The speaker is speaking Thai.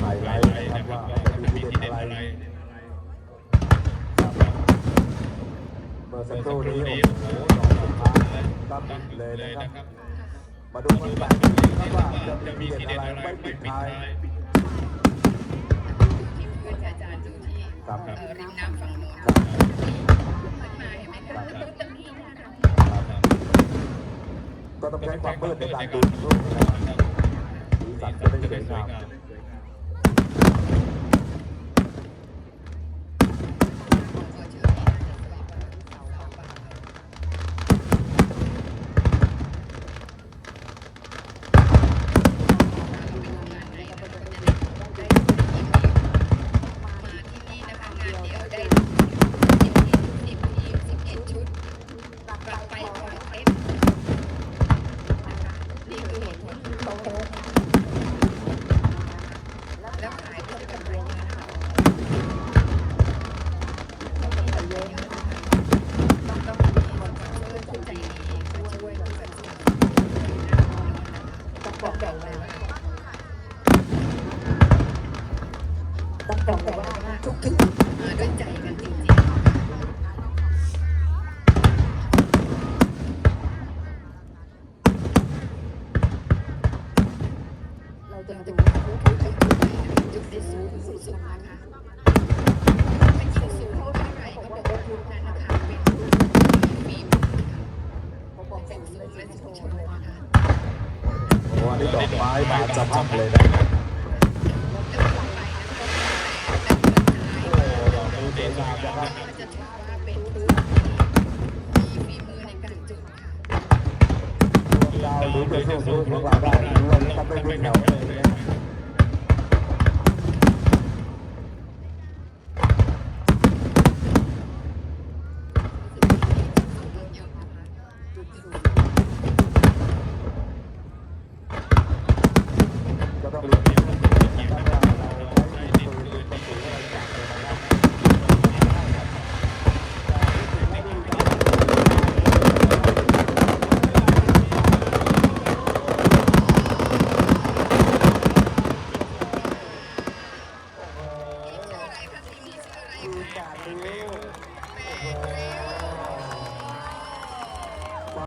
ไหลไหลไหนะครับามีทีเด็ดอะไรเมื่อสักครู่นี้โอ้โหดอกสุดายตั้งเลยนะครับ มาดูกันแบบนี้คบว่าจะมีทีเด็ดอะไรไม่ปิดท้ายทีเพื่อนอาจารย์ดูที่ริมน้ำฝั่งโน้นขึ้มาเห็นไหมคะ ก็ต้องใช้ความมืดในการดูรูปนะครับสีสันจะได้สวยงามขอเชิญที่น่าจะสอบเสาป่าเราไป แล้วขายเพื่อเป็นรายได้ต้องมีเยอะนะคะต้องต้องมีคนช่วยผู้ใจดีมาช่วยผู้สนับสนุนต้องบอกบอกเลยว่าต้องบอกว่า อันนี้ดอกไม้บานสะพับเลยนะแล้วต่อไปนะคะแต่สุดท้ายโอ้ดอกนี้สวยงามนะครับ ดาวหรือจะสู้สู้ของ กาศดูโอ้โห